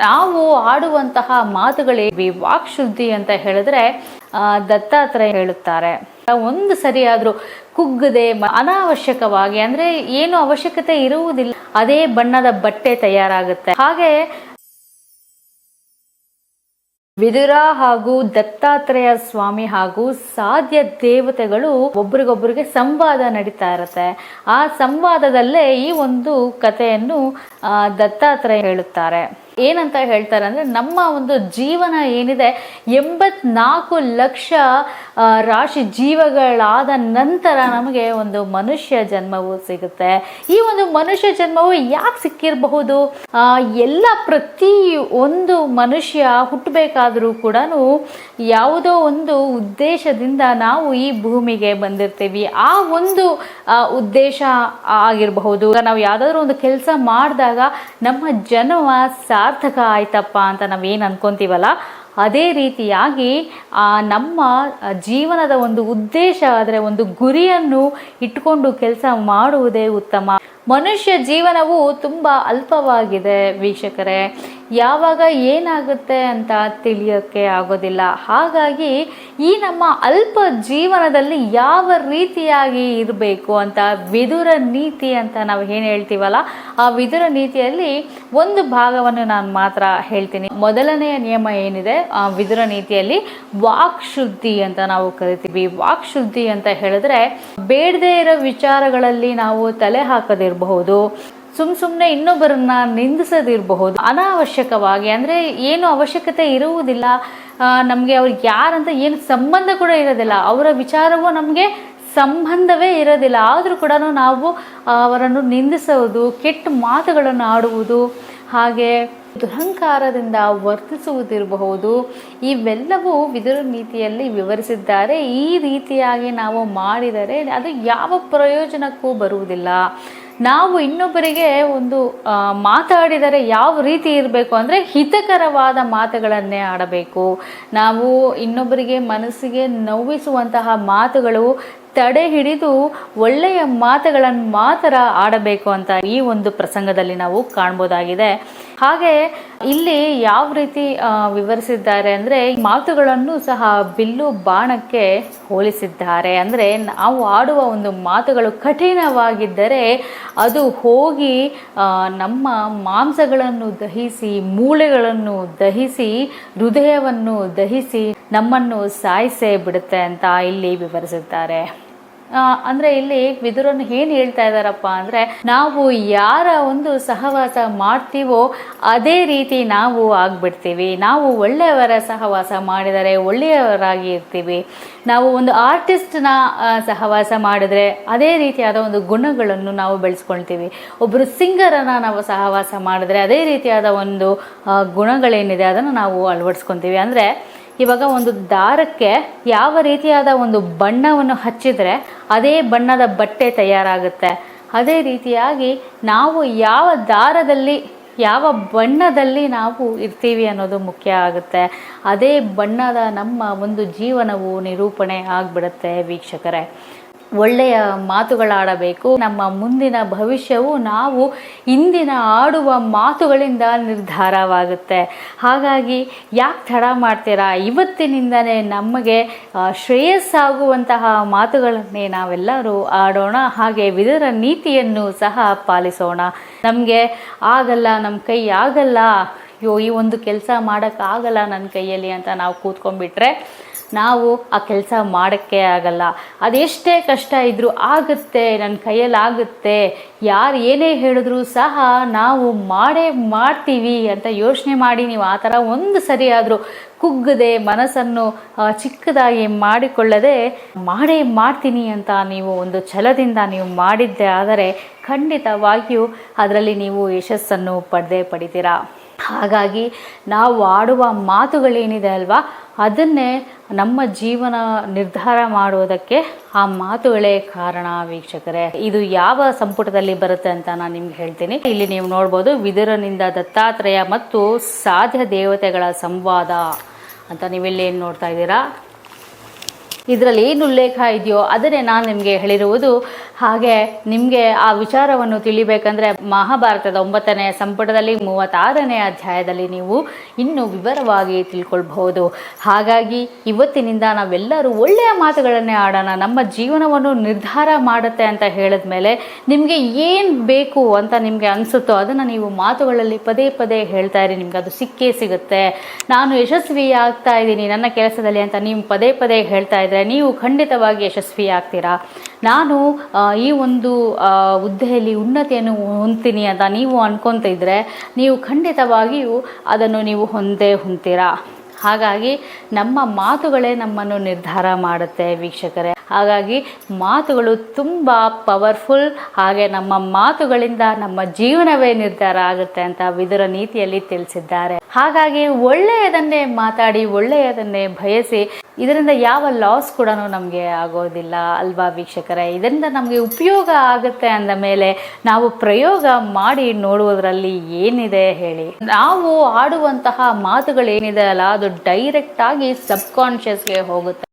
ನಾವು ಆಡುವಂತಹ ಮಾತುಗಳೇ ವಾಕ್ ಶುದ್ಧಿ ಅಂತ ಹೇಳಿದ್ರೆ ದತ್ತಾತ್ರೇಯ ಹೇಳುತ್ತಾರೆ. ಒಂದು ಸರಿಯಾದ್ರೂ ಕುಗ್ಗದೆ ಅನಾವಶ್ಯಕವಾಗಿ, ಅಂದ್ರೆ ಏನು ಅವಶ್ಯಕತೆ ಇರುವುದಿಲ್ಲ, ಅದೇ ಬಣ್ಣದ ಬಟ್ಟೆ ತಯಾರಾಗುತ್ತೆ. ಹಾಗೆ ವಿದುರ ಹಾಗೂ ದತ್ತಾತ್ರೇಯ ಸ್ವಾಮಿ ಹಾಗೂ ಸಾಧ್ಯ ದೇವತೆಗಳು ಒಬ್ರಿಗೊಬ್ಬರಿಗೆ ಸಂವಾದ ನಡೀತಾ ಇರುತ್ತೆ. ಆ ಸಂವಾದದಲ್ಲೇ ಈ ಒಂದು ಕಥೆಯನ್ನು ದತ್ತಾತ್ರೇಯ ಹೇಳುತ್ತಾರೆ. ಏನಂತ ಹೇಳ್ತಾರೆ ಅಂದರೆ ನಮ್ಮ ಒಂದು ಜೀವನ ಏನಿದೆ ಎಂಬತ್ನಾಲ್ಕು ಲಕ್ಷ ರಾಶಿ ಜೀವಗಳಾದ ನಂತರ ನಮಗೆ ಒಂದು ಮನುಷ್ಯ ಜನ್ಮವು ಸಿಗುತ್ತೆ. ಈ ಒಂದು ಮನುಷ್ಯ ಜನ್ಮವು ಯಾಕೆ ಸಿಕ್ಕಿರಬಹುದು? ಎಲ್ಲ ಪ್ರತಿ ಒಂದು ಮನುಷ್ಯ ಹುಟ್ಟಬೇಕಾದರೂ ಕೂಡ ಯಾವುದೋ ಒಂದು ಉದ್ದೇಶದಿಂದ ನಾವು ಈ ಭೂಮಿಗೆ ಬಂದಿರ್ತೀವಿ. ಆ ಒಂದು ಉದ್ದೇಶ ಆಗಿರಬಹುದು. ನಾವು ಯಾವುದಾದ್ರೂ ಒಂದು ಕೆಲಸ ಮಾಡಿದಾಗ ನಮ್ಮ ಜನ್ಮ ಸಾರ್ಥಕ ಆಯ್ತಪ್ಪ ಅಂತ ನಾವೇನು ಅನ್ಕೊಂತೀವಲ್ಲ? ಅದೇ ರೀತಿಯಾಗಿ ನಮ್ಮ ಜೀವನದ ಒಂದು ಉದ್ದೇಶ ಆದರೆ ಒಂದು ಗುರಿಯನ್ನು ಇಟ್ಕೊಂಡು ಕೆಲಸ ಮಾಡುವುದೇ ಉತ್ತಮ. ಮನುಷ್ಯ ಜೀವನವು ತುಂಬ ಅಲ್ಪವಾಗಿದೆ ವೀಕ್ಷಕರೇ. ಯಾವಾಗ ಏನಾಗುತ್ತೆ ಅಂತ ತಿಳಿಯೋಕ್ಕೆ ಆಗೋದಿಲ್ಲ. ಹಾಗಾಗಿ ಈ ನಮ್ಮ ಅಲ್ಪ ಜೀವನದಲ್ಲಿ ಯಾವ ರೀತಿಯಾಗಿ ಇರಬೇಕು ಅಂತ ವಿದುರ ನೀತಿ ಅಂತ ನಾವು ಏನು ಹೇಳ್ತೀವಲ್ಲ, ಆ ವಿದುರ ನೀತಿಯಲ್ಲಿ ಒಂದು ಭಾಗವನ್ನು ನಾನು ಮಾತ್ರ ಹೇಳ್ತೀನಿ. ಮೊದಲನೆಯ ನಿಯಮ ಏನಿದೆ, ಆ ವಿದುರ ನೀತಿಯಲ್ಲಿ ವಾಕ್ ಶುದ್ಧಿ ಅಂತ ನಾವು ಕರಿತೀವಿ. ವಾಕ್ ಶುದ್ಧಿ ಅಂತ ಹೇಳಿದ್ರೆ ಬೇಡದೇ ಇರೋ ವಿಚಾರಗಳಲ್ಲಿ ನಾವು ತಲೆ ಹಾಕದಿರಬಹುದು. ಸುಮ್ ಸುಮ್ಮನೆ ಇನ್ನೊಬ್ಬರನ್ನ ನಿಂದಿಸದಿರಬಹುದು. ಅನಾವಶ್ಯಕವಾಗಿ, ಅಂದರೆ ಏನು ಅವಶ್ಯಕತೆ ಇರುವುದಿಲ್ಲ. ನಮಗೆ ಅವ್ರು ಯಾರಂತ ಏನು ಸಂಬಂಧ ಕೂಡ ಇರೋದಿಲ್ಲ. ಅವರ ವಿಚಾರವೂ ನಮಗೆ ಸಂಬಂಧವೇ ಇರೋದಿಲ್ಲ. ಆದರೂ ಕೂಡ ನಾವು ಅವರನ್ನು ನಿಂದಿಸುವುದು ಕೆಟ್ಟ ಮಾತುಗಳನ್ನು ಆಡುವುದು, ಹಾಗೆ ದುರಹಂಕಾರದಿಂದ ವರ್ತಿಸುವುದಿರಬಹುದು. ಇವೆಲ್ಲವೂ ವಿದುರ ನೀತಿಯಲ್ಲಿ ವಿವರಿಸಿದ್ದಾರೆ. ಈ ರೀತಿಯಾಗಿ ನಾವು ಮಾಡಿದರೆ ಅದು ಯಾವ ಪ್ರಯೋಜನಕ್ಕೂ ಬರುವುದಿಲ್ಲ. ನಾವು ಇನ್ನೊಬ್ಬರಿಗೆ ಒಂದು ಮಾತಾಡಿದರೆ ಯಾವ ರೀತಿ ಇರಬೇಕು ಅಂದರೆ ಹಿತಕರವಾದ ಮಾತುಗಳನ್ನೇ ಆಡಬೇಕು. ನಾವು ಇನ್ನೊಬ್ಬರಿಗೆ ಮನಸ್ಸಿಗೆ ನೋವಿಸುವಂತಹ ಮಾತುಗಳು ತಡೆ ಹಿಡಿದು ಒಳ್ಳೆಯ ಮಾತುಗಳನ್ನು ಮಾತ್ರ ಆಡಬೇಕು ಅಂತ ಈ ಒಂದು ಪ್ರಸಂಗದಲ್ಲಿ ನಾವು ಕಾಣ್ಬೋದಾಗಿದೆ. ಹಾಗೆ ಇಲ್ಲಿ ಯಾವ ರೀತಿ ವಿವರಿಸಿದ್ದಾರೆ ಅಂದರೆ ಮಾತುಗಳನ್ನು ಸಹ ಬಿಲ್ಲು ಬಾಣಕ್ಕೆ ಹೋಲಿಸಿದ್ದಾರೆ. ಅಂದರೆ ನಾವು ಆಡುವ ಒಂದು ಮಾತುಗಳು ಕಠಿಣವಾಗಿದ್ದರೆ ಅದು ಹೋಗಿ ನಮ್ಮ ಮಾಂಸಗಳನ್ನು ದಹಿಸಿ, ಮೂಳೆಗಳನ್ನು ದಹಿಸಿ, ಹೃದಯವನ್ನು ದಹಿಸಿ ನಮ್ಮನ್ನು ಸಾಯಿಸೇ ಬಿಡುತ್ತೆ ಅಂತ ಇಲ್ಲಿ ವಿವರಿಸಿದ್ದಾರೆ. ಅಂದ್ರೆ ಇಲ್ಲಿ ವಿದುರನ್ನು ಏನು ಹೇಳ್ತಾ ಇದ್ದಾರಪ್ಪ ಅಂದ್ರೆ, ನಾವು ಯಾರ ಒಂದು ಸಹವಾಸ ಮಾಡ್ತೀವೋ ಅದೇ ರೀತಿ ನಾವು ಆಗ್ಬಿಡ್ತೀವಿ. ನಾವು ಒಳ್ಳೆಯವರ ಸಹವಾಸ ಮಾಡಿದರೆ ಒಳ್ಳೆಯವರಾಗಿ ಇರ್ತೀವಿ. ನಾವು ಒಂದು ಆರ್ಟಿಸ್ಟ್ನ ಸಹವಾಸ ಮಾಡಿದ್ರೆ ಅದೇ ರೀತಿಯಾದ ಒಂದು ಗುಣಗಳನ್ನು ನಾವು ಬೆಳೆಸ್ಕೊಳ್ತೀವಿ. ಒಬ್ಬರು ಸಿಂಗರನ್ನ ನಾವು ಸಹವಾಸ ಮಾಡಿದ್ರೆ ಅದೇ ರೀತಿಯಾದ ಒಂದು ಗುಣಗಳೇನಿದೆ ಅದನ್ನು ನಾವು ಅಳವಡಿಸ್ಕೊತೀವಿ ಅಂದರೆ ಇವಾಗ ಒಂದು ದಾರಕ್ಕೆ ಯಾವ ರೀತಿಯಾದ ಒಂದು ಬಣ್ಣವನ್ನು ಹಚ್ಚಿದರೆ ಅದೇ ಬಣ್ಣದ ಬಟ್ಟೆ ತಯಾರಾಗುತ್ತೆ. ಅದೇ ರೀತಿಯಾಗಿ ನಾವು ಯಾವ ದಾರದಲ್ಲಿ, ಯಾವ ಬಣ್ಣದಲ್ಲಿ ನಾವು ಇರ್ತೀವಿ ಅನ್ನೋದು ಮುಖ್ಯ ಆಗುತ್ತೆ. ಅದೇ ಬಣ್ಣದ ನಮ್ಮ ಒಂದು ಜೀವನವು ನಿರೂಪಣೆ ಆಗಿಬಿಡುತ್ತೆ ವೀಕ್ಷಕರೇ. ಒಳ್ಳೆಯ ಮಾತುಗಳಾಡಬೇಕು. ನಮ್ಮ ಮುಂದಿನ ಭವಿಷ್ಯವು ನಾವು ಇಂದಿನ ಆಡುವ ಮಾತುಗಳಿಂದ ನಿರ್ಧಾರವಾಗುತ್ತೆ. ಹಾಗಾಗಿ ಯಾಕೆ ತಡ ಮಾಡ್ತೀರಾ? ಇವತ್ತಿನಿಂದನೇ ನಮಗೆ ಶ್ರೇಯಸ್ಸಾಗುವಂತಹ ಮಾತುಗಳನ್ನೇ ನಾವೆಲ್ಲರೂ ಆಡೋಣ. ಹಾಗೆ ವಿದರ ನೀತಿಯನ್ನು ಸಹ ಪಾಲಿಸೋಣ. ನಮಗೆ ಆಗಲ್ಲ ನಮ್ಮ ಕೈ ಆಗಲ್ಲ. ಅಯ್ಯೋ, ಈ ಒಂದು ಕೆಲಸ ಮಾಡೋಕ್ಕಾಗಲ್ಲ ನನ್ನ ಕೈಯಲ್ಲಿ ಅಂತ ನಾವು ಕೂತ್ಕೊಂಡ್ಬಿಟ್ರೆ ನಾವು ಆ ಕೆಲಸ ಮಾಡೋಕ್ಕೆ ಆಗಲ್ಲ. ಅದೆಷ್ಟೇ ಕಷ್ಟ ಇದ್ದರೂ ಆಗುತ್ತೆ ನನ್ನ ಕೈಯಲ್ಲಿ ಆಗುತ್ತೆ. ಯಾರು ಏನೇ ಹೇಳಿದ್ರು ಸಹ ನಾವು ಮಾಡೇ ಮಾಡ್ತೀವಿ ಅಂತ ಯೋಚನೆ ಮಾಡಿ ನೀವು ಆ ಥರ ಒಂದು ಸರಿಯಾದರೂ ಕುಗ್ಗದೆ ಮನಸ್ಸನ್ನು ಚಿಕ್ಕದಾಗಿ ಮಾಡಿಕೊಳ್ಳದೆ ಮಾಡೇ ಮಾಡ್ತೀನಿ ಅಂತ ನೀವು ಒಂದು ಛಲದಿಂದ ನೀವು ಮಾಡಿದ್ದೆ ಆದರೆ ಖಂಡಿತವಾಗಿಯೂ ಅದರಲ್ಲಿ ನೀವು ಯಶಸ್ಸನ್ನು ಪಡೆದೇ ಪಡಿತೀರಾ? ಹಾಗಾಗಿ ನಾವು ಆಡುವ ಮಾತುಗಳೇನಿದೆ ಅಲ್ವಾ? ಅದನ್ನೇ ನಮ್ಮ ಜೀವನ ನಿರ್ಧಾರ ಮಾಡುವುದಕ್ಕೆ ಆ ಮಾತುಗಳೇ ಕಾರಣ ವೀಕ್ಷಕರೇ. ಇದು ಯಾವ ಸಂಪುಟದಲ್ಲಿ ಬರುತ್ತೆ ಅಂತ ನಾನು ನಿಮ್ಗೆ ಹೇಳ್ತೀನಿ. ಇಲ್ಲಿ ನೀವು ನೋಡ್ಬೋದು ವಿದುರನಿಂದ ದತ್ತಾತ್ರೇಯ ಮತ್ತು ಸಾಧ್ಯ ದೇವತೆಗಳ ಸಂವಾದ ಅಂತ ನೀವಿಲ್ಲಿ ಏನು ನೋಡ್ತಾ ಇದ್ದೀರಾ? ಇದರಲ್ಲಿ ಏನು ಉಲ್ಲೇಖ ಇದೆಯೋ ಅದನ್ನೇ ನಾನು ನಿಮಗೆ ಹೇಳಿರುವುದು. ಹಾಗೆ ನಿಮಗೆ ಆ ವಿಚಾರವನ್ನು ತಿಳಿಬೇಕಂದ್ರೆ ಮಹಾಭಾರತದ ಒಂಬತ್ತನೇ ಸಂಪುಟದಲ್ಲಿ ಮೂವತ್ತಾರನೇ ಅಧ್ಯಾಯದಲ್ಲಿ ನೀವು ಇನ್ನೂ ವಿವರವಾಗಿ ತಿಳ್ಕೊಳ್ಬಹುದು. ಹಾಗಾಗಿ ಇವತ್ತಿನಿಂದ ನಾವೆಲ್ಲರೂ ಒಳ್ಳೆಯ ಮಾತುಗಳನ್ನೇ ಆಡೋಣ. ನಮ್ಮ ಜೀವನವನ್ನು ನಿರ್ಧಾರ ಮಾಡುತ್ತೆ ಅಂತ ಹೇಳಿದ ಮೇಲೆ ನಿಮಗೆ ಏನು ಬೇಕು ಅಂತ ನಿಮಗೆ ಅನಿಸುತ್ತೋ ಅದನ್ನು ನೀವು ಮಾತುಗಳಲ್ಲಿ ಪದೇ ಪದೇ ಹೇಳ್ತಾ ಇರಿ. ನಿಮ್ಗೆ ಅದು ಸಿಕ್ಕೇ ಸಿಗುತ್ತೆ. ನಾನು ಯಶಸ್ವಿ ಆಗ್ತಾ ಇದ್ದೀನಿ ನನ್ನ ಕೆಲಸದಲ್ಲಿ ಅಂತ ನೀವು ಪದೇ ಪದೇ ಹೇಳ್ತಾ ಇದ್ರೆ ನೀವು ಖಂಡಿತವಾಗಿ ಯಶಸ್ವಿ ಆಗ್ತೀರಾ ನಾನು ಈ ಒಂದು ಹುದ್ದೆಯಲ್ಲಿ ಉನ್ನತಿಯನ್ನು ಹೊಂತೀನಿ ಅಂತ ನೀವು ಅನ್ಕೊಂತ ಇದ್ದರೆ ನೀವು ಖಂಡಿತವಾಗಿಯೂ ಅದನ್ನು ನೀವು ಹೊಂದೇ ಹೊಂತೀರಾ ಹಾಗಾಗಿ ನಮ್ಮ ಮಾತುಗಳೇ ನಮ್ಮನ್ನು ನಿರ್ಧಾರ ಮಾಡುತ್ತೆ ವೀಕ್ಷಕರೇ. ಹಾಗಾಗಿ ಮಾತುಗಳು ತುಂಬ ಪವರ್ಫುಲ್, ಹಾಗೆ ನಮ್ಮ ಮಾತುಗಳಿಂದ ನಮ್ಮ ಜೀವನವೇ ನಿರ್ಧಾರ ಆಗುತ್ತೆ ಅಂತ ವಿದುರ ನೀತಿಯಲ್ಲಿ ತಿಳಿಸಿದ್ದಾರೆ. ಹಾಗಾಗಿ ಒಳ್ಳೆಯದನ್ನೇ ಮಾತಾಡಿ, ಒಳ್ಳೆಯದನ್ನೇ ಬಯಸಿ ಇದರಿಂದ ಯಾವ ಲಾಸ್ ಕೂಡ ನಮಗೆ ಆಗೋದಿಲ್ಲ ಅಲ್ವಾ ವೀಕ್ಷಕರೇ? ಇದರಿಂದ ನಮಗೆ ಉಪಯೋಗ ಆಗುತ್ತೆ ಅಂದ ಮೇಲೆ ನಾವು ಪ್ರಯೋಗ ಮಾಡಿ ನೋಡುವುದರಲ್ಲಿ ಏನಿದೆ ಹೇಳಿ. ನಾವು ಆಡುವಂತಹ ಮಾತುಗಳೇನಿದೆ ಅಲ್ಲ, ಅದು ಡೈರೆಕ್ಟ್ ಆಗಿ ಸಬ್ಗೆ ಹೋಗುತ್ತೆ.